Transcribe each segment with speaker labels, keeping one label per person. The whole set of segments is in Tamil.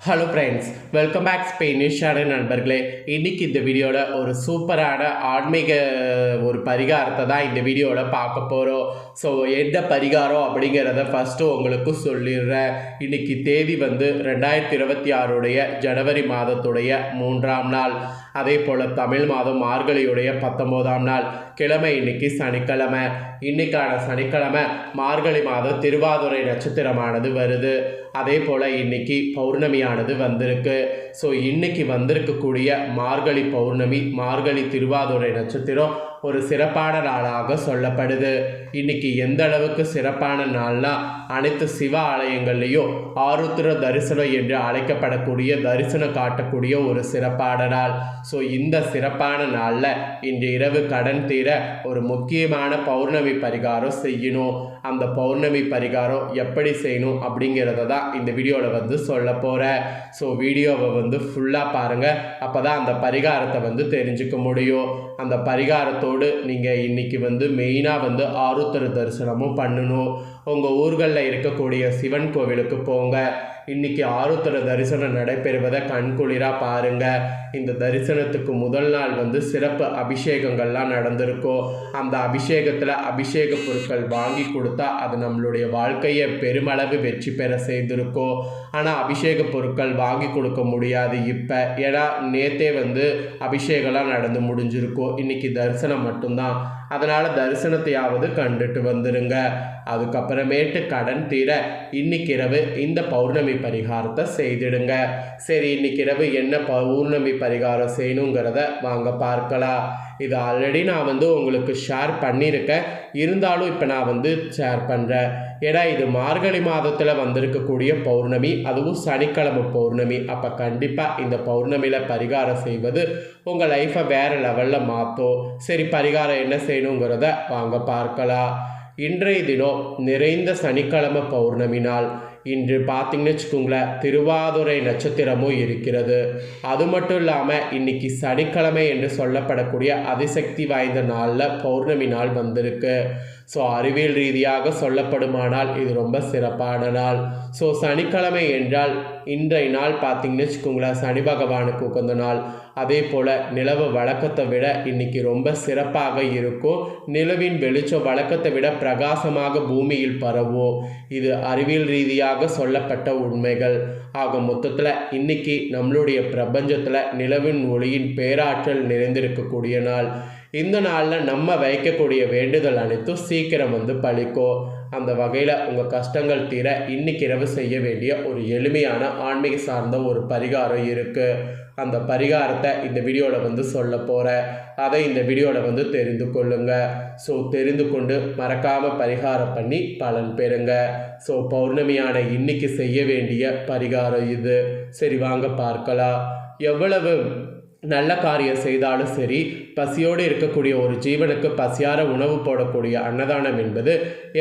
Speaker 1: ஹலோ ஃப்ரெண்ட்ஸ் வெல்கம் பேக் ஸ்பெயினிஷான நண்பர்களே. இன்னைக்கு இந்த வீடியோவில் ஒரு சூப்பரான ஆன்மீக ஒரு பரிகாரத்தை தான் இந்த வீடியோவில் பார்க்க போகிறோம் ஸோ என்ன பரிகாரம் அப்படிங்கிறத ஃபஸ்ட்டு உங்களுக்கு சொல்லிடுறேன். இன்னைக்கு தேதி வந்து ரெண்டாயிரத்தி இருபத்தி ஆறுடைய ஜனவரி மாதத்துடைய மூன்றாம் நாள். அதே போல் தமிழ் மாதம் மார்கழியுடைய பத்தொம்போதாம் நாள். கிழமை இன்னைக்கு சனிக்கிழமை. இன்னைக்கான சனிக்கிழமை மார்கழி மாதம் திருவாதுரை நட்சத்திரமானது வருது. அதே போல் இன்னைக்கு பௌர்ணமியானது வந்திருக்கு. ஸோ இன்னைக்கு வந்திருக்கக்கூடிய மார்கழி பௌர்ணமி மார்கழி திருவாதுரை நட்சத்திரம் ஒரு சிறப்பான நாளாக சொல்லப்படுது. இன்னைக்கு எந்த அளவுக்கு சிறப்பான நாள்னா அனைத்து சிவ ஆலயங்கள்லேயும் ஆருத்ர தரிசனம் என்று அழைக்கப்படக்கூடிய தரிசனம் காட்டக்கூடிய ஒரு சிறப்பான நாள். ஸோ இந்த சிறப்பான நாளில் இன்று இரவு கடன் தீர ஒரு முக்கியமான பௌர்ணமி பரிகாரம் செய்யணும். அந்த பௌர்ணமி பரிகாரம் எப்படி செய்யணும் அப்படிங்கிறத தான் இந்த வீடியோவில் வந்து சொல்ல போகிறேன் ஸோ வீடியோவை வந்து ஃபுல்லாக பாருங்கள் அப்போ தான் அந்த பரிகாரத்தை வந்து தெரிஞ்சுக்க முடியும். அந்த பரிகாரத்தோடு நீங்கள் இன்றைக்கி வந்து மெயினாக வந்து ஆருத்திர தரிசனமும் பண்ணணும். உங்கள் ஊர்களில் இருக்கக்கூடிய சிவன் கோவிலுக்கு போங்க. இன்னைக்கு ஆருத்தர தரிசனம் நடைபெறுவதை கண்குளிராக பாருங்க. இந்த தரிசனத்துக்கு முதல் நாள் வந்து சிறப்பு அபிஷேகங்கள்லாம் நடந்திருக்கும் அந்த அபிஷேகத்தில் அபிஷேக பொருட்கள் வாங்கி கொடுத்தா அது நம்மளுடைய வாழ்க்கையை பெருமளவு வெற்றி பெற செய்திருக்கும். ஆனால் அபிஷேக பொருட்கள் வாங்கி கொடுக்க முடியாது இப்போ. ஏன்னா நேத்தே வந்து அபிஷேகம்லாம் நடந்து முடிஞ்சிருக்கும். இன்னைக்கு தரிசனம் மட்டும்தான். அதனால் தரிசனத்தையாவது கண்டுட்டு வந்துடுங்க அதுக்கப்புறமேட்டு கடன் தீர இன்னைக்கு இரவு இந்த பௌர்ணமி பரிகாரத்தை செய்திடுங்க. சரி இன்னைக்கு இரவு என்ன பௌர்ணமி பரிகாரம் செய்யணுங்கிறத வாங்க பார்க்கலாம். இது ஆல்ரெடி நான் வந்து உங்களுக்கு ஷேர் பண்ணியிருக்கேன். இருந்தாலும் இப்போ நான் வந்து ஷேர் பண்ணுறேன் ஏன்னா இது மார்கழி மாதத்தில் வந்திருக்கக்கூடிய பௌர்ணமி அதுவும் சனிக்கிழமை பௌர்ணமி. அப்போ கண்டிப்பாக இந்த பௌர்ணமியில் பரிகாரம் செய்வது உங்கள் லைஃப்பை வேறு லெவலில் மாற்றும் சரி பரிகாரம் என்ன செய்யணுங்கிறத வாங்க பார்க்கலாம். இன்றைய தினம் நிறைந்த சனிக்கிழமை பௌர்ணமி நாள். இன்று பார்த்தீங்கன்னு வச்சுக்கோங்களேன் திருவாதுரை நட்சத்திரமும் இருக்கிறது. அது மட்டும் இல்லாமல் இன்னைக்கு சனிக்கிழமை என்று சொல்லப்படக்கூடிய அதிசக்தி வாய்ந்த நாளில் பௌர்ணமி நாள் வந்திருக்கு. ஸோ அறிவியல் ரீதியாக சொல்லப்படுமானால் இது ரொம்ப சிறப்பான நாள். ஸோ சனிக்கிழமை என்றால் இன்றைய நாள் பார்த்தீங்கன்னு வச்சுக்கோங்களேன் சனி பகவானுக்கு உகந்த நாள். அதே போல் நிலவு வழக்கத்தை விட இன்னைக்கு ரொம்ப சிறப்பாக இருக்கும். நிலவின் வெளிச்சம் வழக்கத்தை விட பிரகாசமாக பூமியில் பரவும். இது அறிவியல் ரீதியாக சொல்லப்பட்ட உண்மைகள். ஆக மொத்தத்தில் இன்னைக்கு நம்மளுடைய பிரபஞ்சத்தில் நிலவின் ஒளியின் பேராற்றல் நிறைந்திருக்கக்கூடிய நாள். இந்த நாளில் நம்ம வைக்கக்கூடிய வேண்டுதல் அனைத்தும் சீக்கிரம் வந்து பழிக்கும் அந்த வகையில் உங்கள் கஷ்டங்கள் தீர இன்னைக்கு இரவு செய்ய வேண்டிய ஒரு எளிமையான ஆன்மீக சார்ந்த ஒரு பரிகாரம் இருக்குது அந்த பரிகாரத்தை இந்த வீடியோவில் வந்து சொல்ல போகிறேன் அதை இந்த வீடியோவில் வந்து தெரிந்து கொள்ளுங்க. ஸோ தெரிந்து கொண்டு மறக்காமல் பரிகாரம் பண்ணி பலன் பெறுங்க. ஸோ பௌர்ணமியான இன்னைக்கு செய்ய வேண்டிய பரிகாரம் இது. சரி வாங்க பார்க்கலாம். எவ்வளவு நல்ல காரியம் செய்தாலும் சரி பசியோடு இருக்கக்கூடிய ஒரு ஜீவனுக்கு பசியார உணவு போடக்கூடிய அன்னதானம் என்பது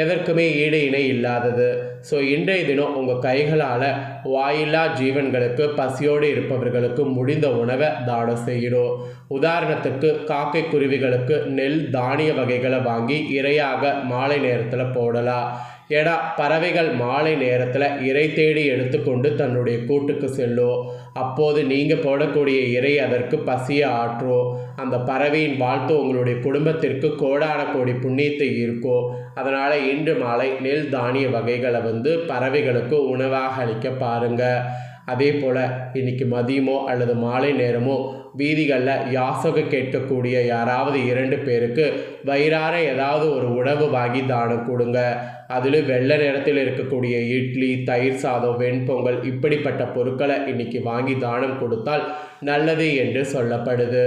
Speaker 1: எதற்குமே ஈடு இணை இல்லாதது. ஸோ இன்றைய தினம் உங்கள் கைகளால் வாயில்லா ஜீவன்களுக்கு பசியோடு இருப்பவர்களுக்கு முடிந்த உணவை தானம் செய்யணும் உதாரணத்துக்கு காக்கை குருவிகளுக்கு நெல் தானிய வகைகளை வாங்கி இரையாக மாலை நேரத்தில் போடலாம். ஏன்னா பறவைகள் மாலை நேரத்தில் இறை தேடி எடுத்துக்கொண்டு தன்னுடைய கூட்டுக்கு செல்லும் அப்போது நீங்கள் போடக்கூடிய இறை அதற்கு பசியை ஆற்றும் அந்த பறவையின் வாழ்த்து உங்களுடைய குடும்பத்திற்கு கோடான கோடி புண்ணியத்தை இருக்கும் அதனால் இன்று மாலை நெல் தானிய வகைகளை வந்து பறவைகளுக்கு உணவாக அளிக்க பாருங்கள் அதே போல் இன்றைக்கி மதியமோ அல்லது மாலை நேரமோ வீதிகளில் யாசக கேட்கக்கூடிய யாராவது இரண்டு பேருக்கு வயிறார ஏதாவது ஒரு உணவு வாங்கி தானம் கொடுங்க. அதில் வெள்ளை நிறத்தில் இருக்கக்கூடிய இட்லி தயிர் சாதம் வெண்பொங்கல் இப்படிப்பட்ட பொருட்களை இன்னைக்கு வாங்கி தானம் கொடுத்தால் நல்லது என்று சொல்லப்படுது.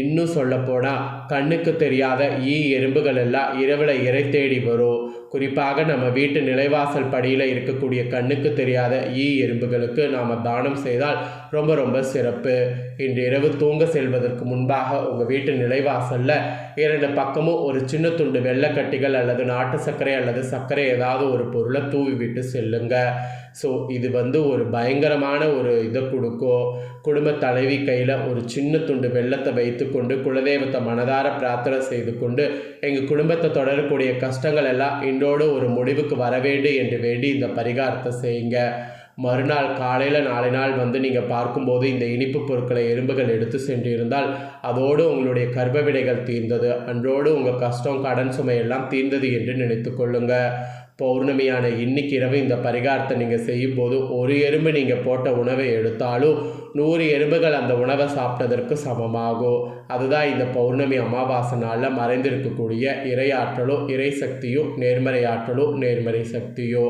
Speaker 1: இன்னும் சொல்லப்போனால் கண்ணுக்கு தெரியாத ஈ எறும்புகள் எல்லாம் இரவில் இறை தேடி வரும். குறிப்பாக நம்ம வீட்டு நிலைவாசல் படியில் இருக்கக்கூடிய கண்ணுக்கு தெரியாத ஈ எறும்புகளுக்கு நாம் தானம் செய்தால் ரொம்ப ரொம்ப சிறப்பு. இன்று இரவு தூங்க செல்வதற்கு முன்பாக உங்கள் வீட்டு நிலைவாசலில் இரண்டு பக்கமும் ஒரு சின்ன துண்டு வெள்ளைக்கட்டிகள் அல்லது நாட்டு சர்க்கரை அல்லது சர்க்கரை ஏதாவது ஒரு பொருளை தூவி விட்டு செல்லுங்க. ஸோ இது வந்து ஒரு பயங்கரமான ஒரு இதை கொடுக்கும் குடும்ப தலைவி கையில் ஒரு சின்ன துண்டு வெள்ளத்தை வைத்துக்கொண்டு குலதெய்வத்தை மனதார பிரார்த்தனை செய்து கொண்டு எங்கள் குடும்பத்தை தொடரக்கூடிய கஷ்டங்கள் எல்லாம் இன்றோடு ஒரு முடிவுக்கு வர வேண்டும் என்று வேண்டி இந்த பரிகாரத்தை செய்யுங்க. மறுநாள் காலையில் நாளை நாள் வந்து நீங்கள் பார்க்கும்போது இந்த இனிப்பு பொருட்களை எறும்புகள் எடுத்து சென்றிருந்தால் அதோடு உங்களுடைய கர்ப்ப விடைகள் தீர்ந்தது. அன்றோடு உங்கள் கஷ்டம் கடன் சுமை எல்லாம் தீர்ந்தது என்று நினைத்து கொள்ளுங்க. பௌர்ணமியான இன்னைக்கு இரவு இந்த பரிகாரத்தை நீங்கள் செய்யும்போது ஒரு எறும்பு நீங்கள் போட்ட உணவை எடுத்தாலும் நூறு எறும்புகள் அந்த உணவை சாப்பிட்டதற்கு சமமாகும் அதுதான் இந்த பௌர்ணமி அமாவாசை நாளில் மறைந்திருக்கக்கூடிய இறையாற்றலும் இறை சக்தியோ நேர்மறை ஆற்றலோ நேர்மறை சக்தியோ.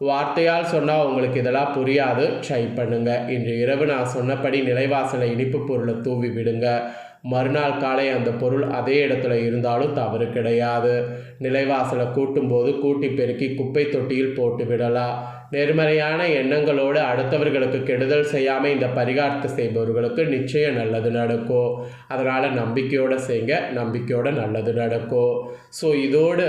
Speaker 1: வார்த்தையால் சொன்னால் உங்களுக்கு இதெல்லாம் புரியாது. ட்ரை பண்ணுங்க. இன்று இரவு நான் சொன்னபடி நிலைவாசலை இனிப்பு பொருளை தூவி விடுங்க. மறுநாள் காலை அந்த பொருள் அதே இடத்துல இருந்தாலும் தவறு கிடையாது. நிலைவாசலை கூட்டும்போது கூட்டி பெருக்கி குப்பை தொட்டியில் போட்டு விடலாம். நேர்மறையான எண்ணங்களோடு அடுத்தவர்களுக்கு கெடுதல் செய்யாமல் இந்த பரிகாரத்தை செய்பவர்களுக்கு நிச்சயம் நல்லது நடக்கும் அதனால் நம்பிக்கையோடு செய்யுங்க நம்பிக்கையோடு நல்லது நடக்கும் ஸோ இதோடு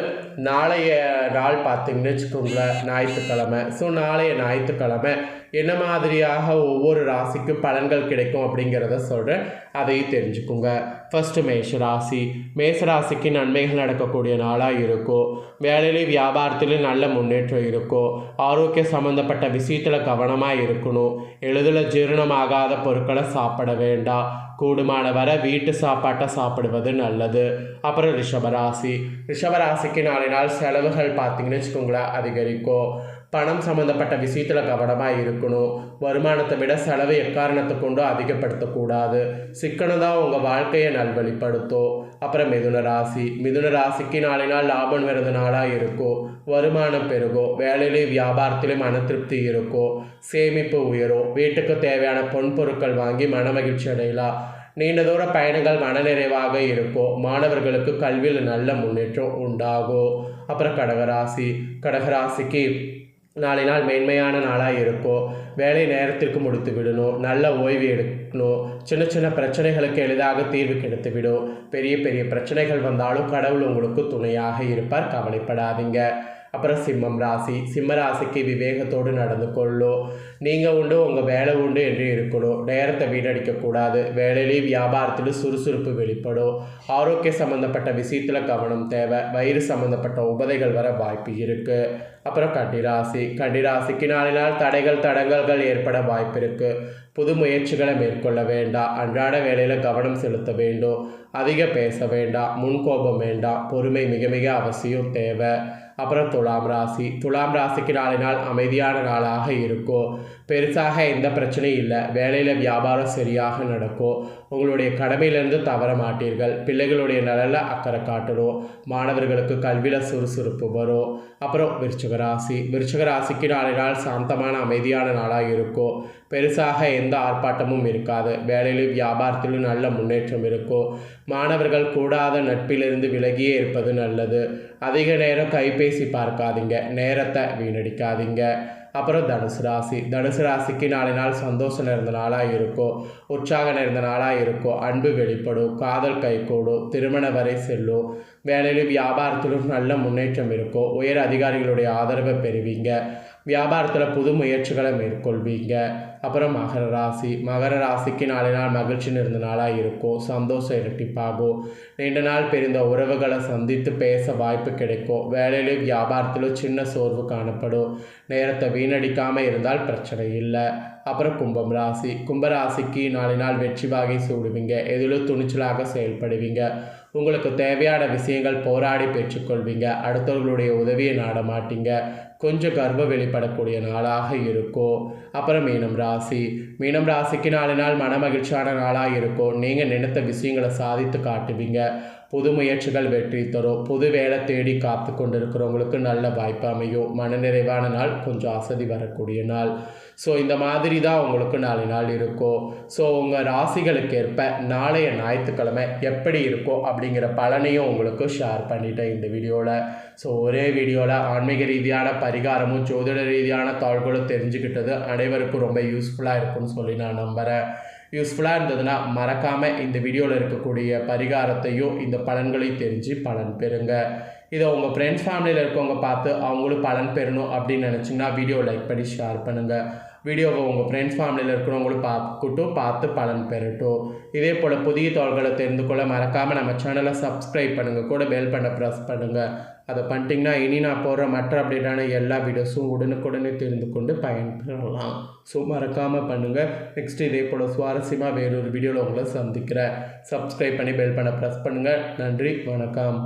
Speaker 1: நாளைய நாள் பார்த்தீங்கன்னு வச்சுக்கோங்களேன் ஞாயிற்றுக்கிழமை. ஸோ நாளைய ஞாயிற்றுக்கிழமை என்ன மாதிரியாக ஒவ்வொரு ராசிக்கு பலன்கள் கிடைக்கும் அப்படிங்கிறத சொல்கிறேன் அதையும் தெரிஞ்சுக்குங்க. ஃபஸ்ட்டு மேஷ ராசி. மேஷ ராசிக்கு நன்மைகள் நடக்கக்கூடிய நாளாக இருக்கும் வேலையிலேயும் வியாபாரத்திலையும் நல்ல முன்னேற்றம் இருக்கும் ஆரோக்கிய சம்மந்தப்பட்ட விஷயத்தில் கவனமாக இருக்கணும். எளிதில் ஜீரணமாகாத பொருட்களை சாப்பிட வேண்டாம். கூடுமான வர வீட்டு சாப்பாட்டை சாப்பிடுவது நல்லது. அப்புறம் ரிஷபராசி. ரிஷபராசிக்கு நாளை நாள் செலவுகள் பார்த்தீங்கன்னு வச்சுக்கோங்களேன் அதிகரிக்கும். பணம் சம்மந்தப்பட்ட விஷயத்தில் கவனமாக இருக்கணும் வருமானத்தை விட செலவை எக்காரணத்தை கொண்டு அதிகப்படுத்தக்கூடாது சிக்கனம் தான் உங்கள் வாழ்க்கையை நல்வழிப்படுத்தும் அப்புறம் மிதுன ராசி மிதுன ராசிக்கு நாளை நாள் லாபம் வருது நாளாக இருக்கும் வருமானம் பெருகும் வேலையிலையும் வியாபாரத்திலையும் மன திருப்தி இருக்கும் சேமிப்பு உயரும் வீட்டுக்கு தேவையான பொன் பொருட்கள் வாங்கி மன மகிழ்ச்சி அடையலாம் நீண்ட தூர பயணங்கள் மனநிறைவாக இருக்கும் மாணவர்களுக்கு கல்வியில் நல்ல முன்னேற்றம் உண்டாகும் அப்புறம் கடகராசி கடகராசிக்கு நாளை நாள் மேன்மையான நாளாக இருக்கும் வேலை நேரத்திற்கு முடித்து விடணும் நல்ல ஓய்வு எடுக்கணும் சின்ன சின்ன பிரச்சனைகளுக்கு எளிதாக தீர்வு கிடைத்து விடும். பெரிய பெரிய பிரச்சனைகள் வந்தாலும் கடவுள் உங்களுக்கு துணையாக இருப்பார். கவலைப்படாதீங்க. அப்புறம் சிம்மம் ராசி. சிம்ம ராசிக்கு விவேகத்தோடு நடந்து கொள்ளும் நீங்கள் உண்டு உங்கள் வேலை உண்டு என்று இருக்கணும் நேரத்தை வீணடிக்கக்கூடாது வேலையிலையும் வியாபாரத்திலும் சுறுசுறுப்பு வெளிப்படும் ஆரோக்கிய சம்மந்தப்பட்ட விஷயத்தில் கவனம் தேவை. வயிறு சம்மந்தப்பட்ட உபதைகள் வர வாய்ப்பு இருக்குது அப்புறம் கண்டிராசி கண்டிராசிக்கு நாளை நாள் தடைகள் தடங்கல்கள் ஏற்பட வாய்ப்பு இருக்குது புது முயற்சிகளை மேற்கொள்ள வேண்டாம். அன்றாட வேலையில் கவனம் செலுத்த வேண்டும். அதிக பேச வேண்டாம். முன்கோபம் வேண்டாம். பொறுமை மிக மிக அவசியம் தேவை. அப்புறம் துலாம் ராசி. துலாம் ராசிக்கு நாளை நாள் அமைதியான நாளாக இருக்கும் பெருசாக எந்த பிரச்சனையும் இல்லை. வேலையில் வியாபாரம் சரியாக நடக்கும் உங்களுடைய கடமையிலிருந்து தவற மாட்டீர்கள். பிள்ளைகளுடைய நலனில் அக்கறை காட்டணும் மாணவர்களுக்கு கல்வியில் சுறுசுறுப்பு வரும் அப்புறம் விருச்சக ராசி. விருச்சக ராசிக்கு நாளை நாள் சாந்தமான அமைதியான நாளாக இருக்கும் பெருசாக எந்த ஆர்ப்பாட்டமும் இருக்காது. வேலையிலும் வியாபாரத்திலும் நல்ல முன்னேற்றம் இருக்கும் மாணவர்கள் கூடாத நட்பிலிருந்து விலகியே இருப்பது நல்லது. அதிக நேரம் கைபேசி பார்க்காதீங்க நேரத்தை வீணடிக்காதீங்க. அப்புறம் தனுசு ராசி. தனுசு ராசிக்கு நாளை நாள் சந்தோஷம் நிறைந்த நாளாக இருக்கும் உற்சாகம் நிறைந்த நாளாக இருக்கும் அன்பு வெளிப்படும் காதல் கைகூடும் திருமணம் வரை செல்லும் வேலையிலும் வியாபாரத்திலும் நல்ல முன்னேற்றம் இருக்கும் உயர் அதிகாரிகளுடைய ஆதரவை பெறுவீங்க. வியாபாரத்தில் புது முயற்சிகளை மேற்கொள்வீங்க. அப்புறம் மகர ராசி. மகர ராசிக்கு நாளை நாள் மகிழ்ச்சி இருந்த நாளாக இருக்கும் சந்தோஷம் இரட்டிப்பாகும் நீண்ட நாள் பெருந்த உறவுகளை சந்தித்து பேச வாய்ப்பு கிடைக்கும் வேலையிலும் வியாபாரத்திலும் சின்ன சோர்வு காணப்படும் நேரத்தை வீணடிக்காமல் இருந்தால் பிரச்சனை இல்லை. அப்புறம் கும்பம் ராசி. கும்பராசிக்கு நாளை நாள் வெற்றி வாகை சூடுவீங்க. எதிலும் துணிச்சலாக செயல்படுவீங்க. உங்களுக்கு தேவையான விஷயங்கள் போராடி பெற்றுக்கொள்வீங்க. அடுத்தவர்களுடைய உதவியை நாட மாட்டீங்க. கொஞ்சம் கர்வ வெளிப்படக்கூடிய நாளாக இருக்கும் அப்புறம் மீனம் ராசி. மீனம் ராசிக்கு நாலு நாள் மன மகிழ்ச்சியான நாளாக இருக்கும் நீங்கள் நினைத்த விஷயங்களை சாதித்து காட்டுவீங்க. புது முயற்சிகள் வெற்றி தரும். புது வேலை தேடி காத்து கொண்டிருக்கிறவங்களுக்கு நல்ல வாய்ப்பு அமையும். மனநிறைவான நாள் கொஞ்சம் அசதி வரக்கூடிய நாள். ஸோ இந்த மாதிரி தான் உங்களுக்கு நாலு நாள் இருக்கும். ஸோ உங்கள் ராசிகளுக்கு ஏற்ப நாளைய ஞாயிற்றுக்கிழமை எப்படி இருக்கோ அப்படிங்கிற பலனையும் உங்களுக்கு ஷேர் பண்ணிட்டேன் இந்த வீடியோவில் ஸோ ஒரே வீடியோவில் ஆன்மீக ரீதியான பரிகாரமும் ஜோதிட ரீதியான தாள்களும் தெரிஞ்சுக்கிட்டது அனைவருக்கும் ரொம்ப யூஸ்ஃபுல்லாக இருக்கும்னு சொல்லி நான் நம்புகிறேன் யூஸ்ஃபுல்லாக இருந்ததுன்னா மறக்காமல் இந்த வீடியோவில் இருக்கக்கூடிய பரிகாரத்தையும் இந்த பலன்களையும் தெரிஞ்சு பலன் பெறுங்க. இதை உங்கள் ஃப்ரெண்ட்ஸ் ஃபேமிலியில் இருக்கவங்க பார்த்து அவங்களும் பலன் பெறணும் அப்படின்னு நினச்சிங்கன்னா வீடியோ லைக் பண்ணி ஷேர் பண்ணுங்கள் வீடியோவை உங்கள் ஃப்ரெண்ட்ஸ் ஃபேமிலியில் இருக்கிறவங்களும் பார்க்கட்டும் பார்த்து பலன் பெறட்டும். இதே போல் புதிய தோள்களை தெரிந்து கொள்ள மறக்காமல் நம்ம சேனலை சப்ஸ்கிரைப் பண்ணுங்கள் கூட பெல் பண்ண ப்ரெஸ் பண்ணுங்கள் அதை பண்ணிட்டிங்கன்னா இனி நான் போடுற மற்ற அப்டேட்டான எல்லா வீடியோஸும் உடனுக்குடனே தெரிந்து கொண்டு பயன்பெறலாம். ஸோ மறக்காமல் பண்ணுங்கள் நெக்ஸ்ட் இதே போல் சுவாரஸ்யமாக வேறொரு வீடியோவில் உங்களை சந்திக்கிறேன். சப்ஸ்கிரைப் பண்ணி பெல் பண்ண ப்ரெஸ் பண்ணுங்கள் நன்றி. வணக்கம்.